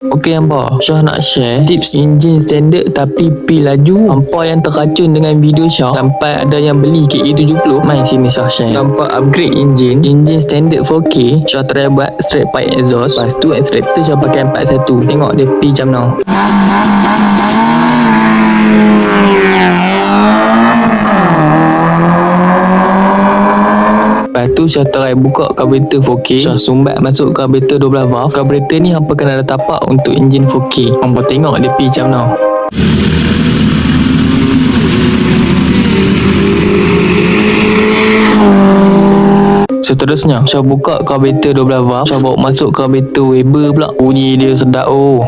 Okey hampa, Syah nak share tips enjin standard tapi pi laju. Hampa yang terkacun dengan video Syah sampai ada yang beli KE70. Mai sini Syah share. Hampa upgrade enjin, enjin standard 4K. Syah try buat straight pipe exhaust. Lepas tu extractor Syah pakai 41. Tengok dia pi jam now. Tu Syah try buka karburetor 4K Syah sumbat masuk karburetor 12 valve Karburetor ni hampa kena ada tapak untuk enjin 4K Hampa tengok dia pi macam mana. Seterusnya Syah buka karburetor 12 valve Syah bawa masuk karburetor Weber pula. Bunyi dia sedap oh